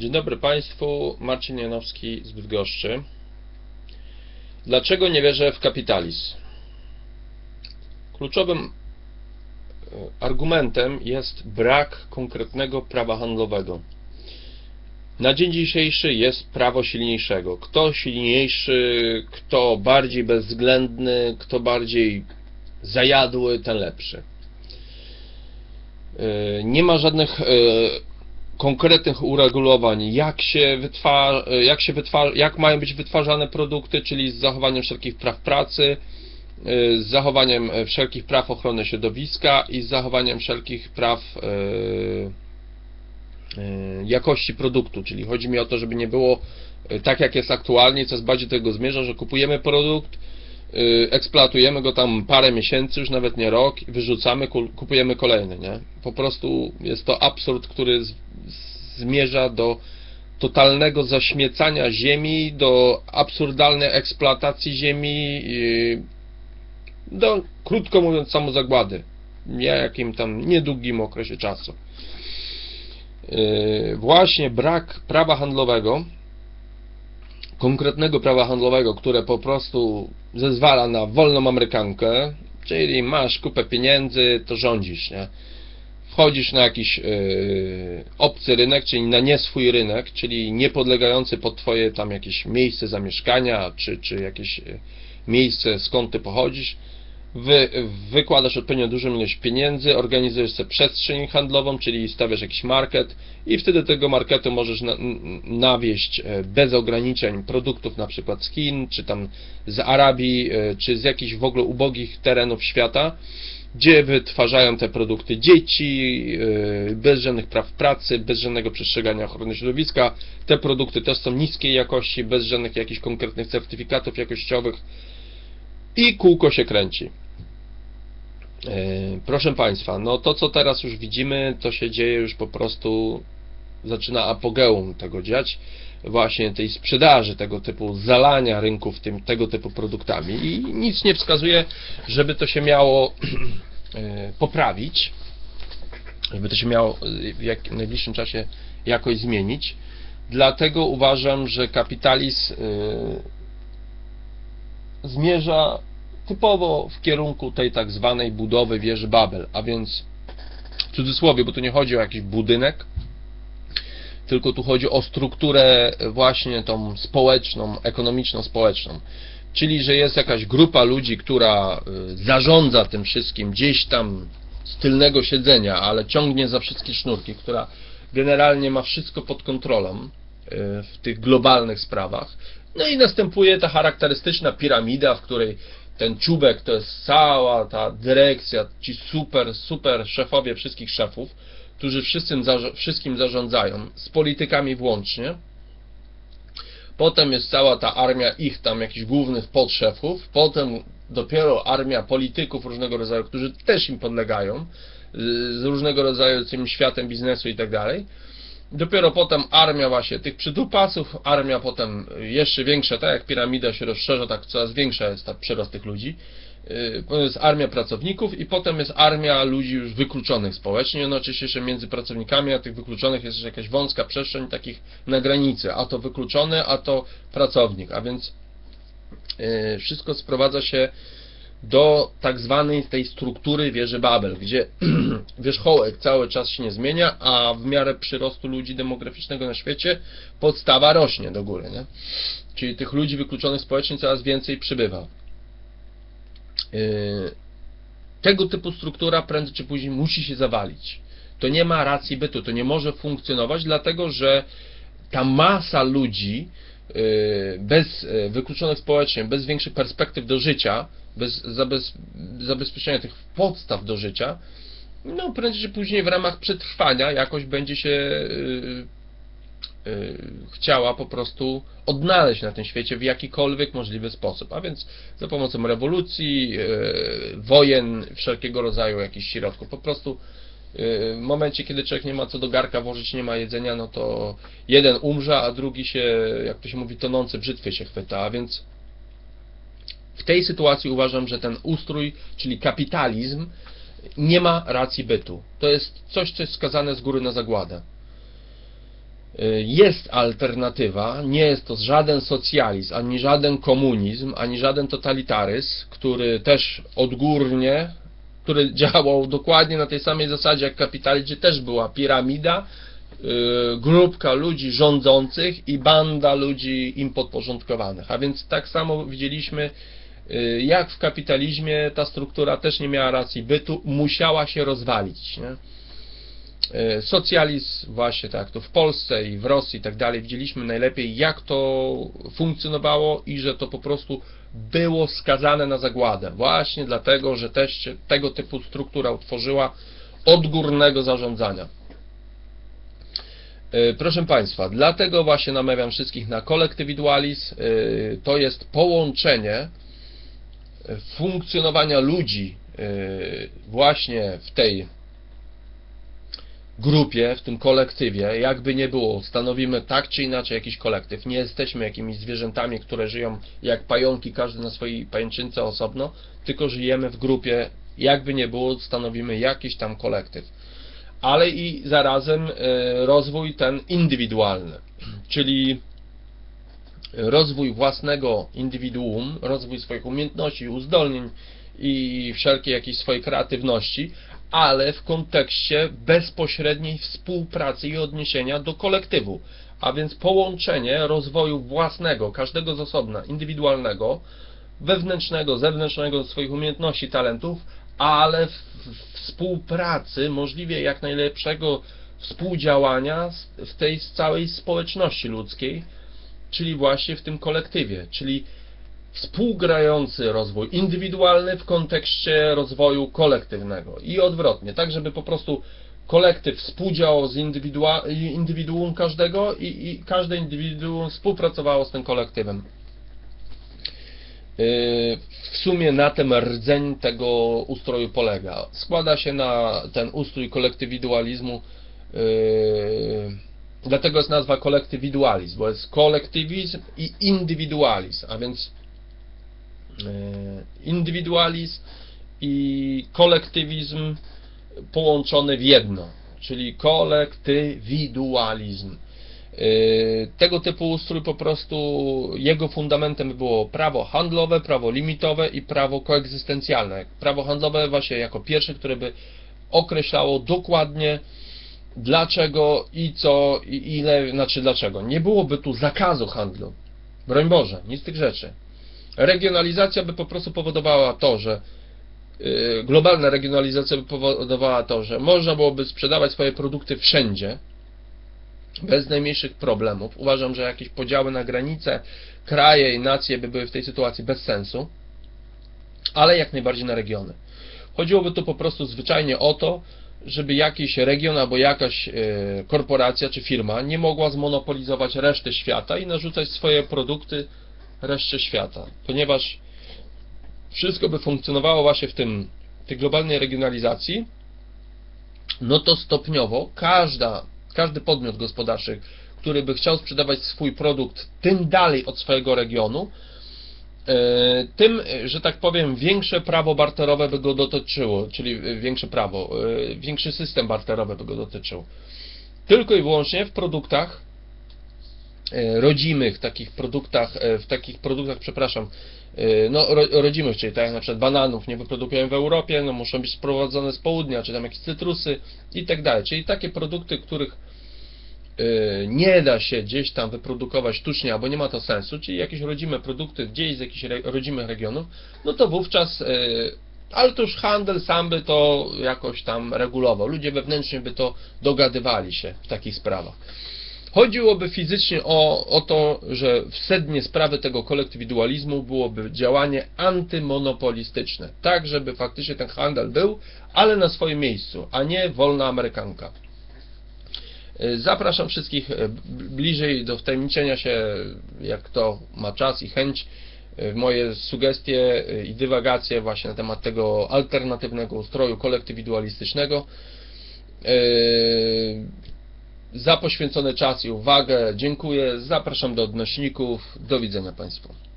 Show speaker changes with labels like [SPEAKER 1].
[SPEAKER 1] Dzień dobry Państwu, Marcin Janowski z Bydgoszczy. Dlaczego nie wierzę w kapitalizm? Kluczowym e, argumentem jest brak konkretnego prawa handlowego. Na dzień dzisiejszy jest prawo silniejszego. Kto silniejszy, kto bardziej bezwzględny, kto bardziej zajadły, ten lepszy. E, nie ma żadnych e, konkretnych uregulowań, jak się, wytwarza, jak, się wytwarza, jak mają być wytwarzane produkty, czyli z zachowaniem wszelkich praw pracy, z zachowaniem wszelkich praw ochrony środowiska i z zachowaniem wszelkich praw jakości produktu, czyli chodzi mi o to, żeby nie było tak jak jest aktualnie, coraz bardziej do tego zmierza, że kupujemy produkt, eksploatujemy go tam parę miesięcy, już nawet nie rok, wyrzucamy, kupujemy kolejny, nie? Po prostu jest to absurd, który zmierza do totalnego zaśmiecania ziemi, do absurdalnej eksploatacji ziemi, do, krótko mówiąc, samozagłady w jakim tam niedługim okresie czasu. Właśnie brak prawa handlowego, konkretnego prawa handlowego, które po prostu zezwala na wolną amerykankę, czyli masz kupę pieniędzy, to rządzisz, nie? Wchodzisz na jakiś yy, obcy rynek, czyli na nie swój rynek, czyli nie podlegający pod twoje tam jakieś miejsce zamieszkania, czy, czy jakieś yy, miejsce skąd ty pochodzisz, wy, wykładasz odpowiednio dużą ilość pieniędzy, organizujesz sobie przestrzeń handlową, czyli stawiasz jakiś market i wtedy tego marketu możesz na, nawieść e, bez ograniczeń produktów na przykład z Chin, czy tam z Arabii, czy z jakichś w ogóle ubogich terenów świata, gdzie wytwarzają te produkty dzieci, yy, bez żadnych praw pracy, bez żadnego przestrzegania ochrony środowiska. Te produkty też są niskiej jakości, bez żadnych jakichś konkretnych certyfikatów jakościowych i kółko się kręci. Yy, proszę Państwa, no to co teraz już widzimy, to się dzieje już po prostu, zaczyna apogeum tego dziać, właśnie tej sprzedaży tego typu, zalania rynków tym, tego typu produktami i nic nie wskazuje, żeby to się miało e, poprawić, żeby to się miało w, jak, w najbliższym czasie jakoś zmienić. Dlatego uważam, że kapitalizm e, zmierza typowo w kierunku tej tak zwanej budowy wieży Babel, a więc w cudzysłowie, bo tu nie chodzi o jakiś budynek, tylko tu chodzi o strukturę właśnie tą społeczną, ekonomiczną, społeczną. Czyli, że jest jakaś grupa ludzi, która y, zarządza tym wszystkim gdzieś tam z tylnego siedzenia, ale ciągnie za wszystkie sznurki, która generalnie ma wszystko pod kontrolą y, w tych globalnych sprawach. No i następuje ta charakterystyczna piramida, w której ten czubek to jest cała ta dyrekcja, ci super, super szefowie wszystkich szefów, którzy wszystkim, wszystkim zarządzają, z politykami włącznie. Potem jest cała ta armia ich tam jakichś głównych podszefów, potem dopiero armia polityków różnego rodzaju, którzy też im podlegają, z różnego rodzaju tym światem biznesu i tak dalej. Dopiero potem armia właśnie tych przydupasów, armia potem jeszcze większa, tak jak piramida się rozszerza, tak coraz większa jest ta przyrost tych ludzi. Y, jest armia pracowników i potem jest armia ludzi już wykluczonych społecznie. No oczywiście jeszcze między pracownikami a tych wykluczonych jest jakaś wąska przestrzeń takich na granicy, a to wykluczony, a to pracownik, a więc y, wszystko sprowadza się do tak zwanej tej struktury wieży Babel, gdzie wierzchołek cały czas się nie zmienia, a w miarę przyrostu ludzi demograficznego na świecie podstawa rośnie do góry, nie? Czyli tych ludzi wykluczonych społecznie coraz więcej przybywa. Yy, tego typu struktura prędzej czy później musi się zawalić. To nie ma racji bytu, to nie może funkcjonować, dlatego że ta masa ludzi yy, bez yy, wykluczonych społecznie, bez większych perspektyw do życia, bez zabezpieczenia tych podstaw do życia, no prędzej czy później w ramach przetrwania jakoś będzie się chciała po prostu odnaleźć na tym świecie w jakikolwiek możliwy sposób, a więc za pomocą rewolucji, y, wojen, wszelkiego rodzaju jakichś środków. Po prostu y, w momencie, kiedy człowiek nie ma co do garka włożyć, nie ma jedzenia, no to jeden umrze, a drugi się, jak to się mówi, tonący brzytwy się chwyta, a więc w tej sytuacji uważam, że ten ustrój, czyli kapitalizm, nie ma racji bytu. To jest coś, co jest skazane z góry na zagładę. Y, jest alternatywa, nie jest to żaden socjalizm, ani żaden komunizm, ani żaden totalitaryzm, który też odgórnie, który działał dokładnie na tej samej zasadzie jak kapitalizm, gdzie też była piramida, y, grupka ludzi rządzących i banda ludzi im podporządkowanych. A więc tak samo widzieliśmy, y, jak w kapitalizmie ta struktura też nie miała racji bytu, musiała się rozwalić. Nie? E, socjalizm, właśnie tak, to w Polsce i w Rosji i tak dalej, widzieliśmy najlepiej, jak to funkcjonowało i że to po prostu było skazane na zagładę. Właśnie dlatego, że też się tego typu struktura utworzyła odgórnego zarządzania. E, Proszę Państwa, dlatego właśnie namawiam wszystkich na kolektywidualizm. E, To jest połączenie funkcjonowania ludzi właśnie w tej grupie, w tym kolektywie, jakby nie było, stanowimy tak czy inaczej jakiś kolektyw. Nie jesteśmy jakimiś zwierzętami, które żyją jak pająki, każdy na swojej pajęczynce osobno, tylko żyjemy w grupie, jakby nie było, stanowimy jakiś tam kolektyw. Ale i zarazem e, rozwój ten indywidualny, czyli rozwój własnego indywiduum, rozwój swoich umiejętności, uzdolnień i wszelkiej jakiejś swojej kreatywności, ale w kontekście bezpośredniej współpracy i odniesienia do kolektywu. A więc połączenie rozwoju własnego, każdego z osobna, indywidualnego, wewnętrznego, zewnętrznego swoich umiejętności, talentów, ale w współpracy, możliwie jak najlepszego współdziałania w tej całej społeczności ludzkiej, czyli właśnie w tym kolektywie, czyli współgrający rozwój indywidualny w kontekście rozwoju kolektywnego i odwrotnie, tak żeby po prostu kolektyw współdziałał z indywiduum każdego i, i każde indywiduum współpracowało z tym kolektywem. Yy, W sumie na tym rdzeń tego ustroju polega. Składa się na ten ustrój kolektywidualizmu, yy, dlatego jest nazwa kolektywidualizm, bo jest kolektywizm i indywidualizm, a więc indywidualizm i kolektywizm połączone w jedno, czyli kolektywidualizm. Yy, Tego typu ustrój po prostu jego fundamentem było prawo handlowe, prawo limitowe i prawo koegzystencjalne. Prawo handlowe właśnie jako pierwsze, które by określało dokładnie dlaczego i co i ile, znaczy dlaczego. Nie byłoby tu zakazu handlu. Broń Boże, nic z tych rzeczy. Regionalizacja by po prostu powodowała to, że yy, globalna regionalizacja by powodowała to, że można byłoby sprzedawać swoje produkty wszędzie, bez najmniejszych problemów. Uważam, że jakieś podziały na granice, kraje i nacje by były w tej sytuacji bez sensu, ale jak najbardziej na regiony. Chodziłoby tu po prostu zwyczajnie o to, żeby jakiś region albo jakaś e, korporacja czy firma nie mogła zmonopolizować reszty świata i narzucać swoje produkty reszcie świata, ponieważ wszystko by funkcjonowało właśnie w tym tej globalnej regionalizacji, no to stopniowo każda, każdy podmiot gospodarczy, który by chciał sprzedawać swój produkt tym dalej od swojego regionu, e, tym, że tak powiem, większe prawo barterowe by go dotyczyło, czyli e, większe prawo, e, większy system barterowy by go dotyczył. Tylko i wyłącznie w produktach rodzimych, takich produktach, e, w takich produktach, przepraszam, e, no, ro, rodzimych, czyli tak jak na przykład bananów nie wyprodukują w Europie, no muszą być sprowadzone z południa, czy tam jakieś cytrusy i tak dalej. Czyli takie produkty, których e, nie da się gdzieś tam wyprodukować sztucznie, albo nie ma to sensu, czyli jakieś rodzime produkty gdzieś z jakichś rodzimych regionów, no to wówczas, e, ale to już handel sam by to jakoś tam regulował. Ludzie wewnętrznie by to dogadywali się w takich sprawach. Chodziłoby fizycznie o, o to, że w sednie sprawy tego kolektywidualizmu byłoby działanie antymonopolistyczne, tak żeby faktycznie ten handel był, ale na swoim miejscu, a nie wolna amerykanka. Y, Zapraszam wszystkich y, bliżej do wtajemniczenia się, jak kto ma czas i chęć, y, moje sugestie i dywagacje właśnie na temat tego alternatywnego ustroju kolektywidualistycznego. Za poświęcony czas i uwagę dziękuję. Zapraszam do odnośników. Do widzenia Państwu.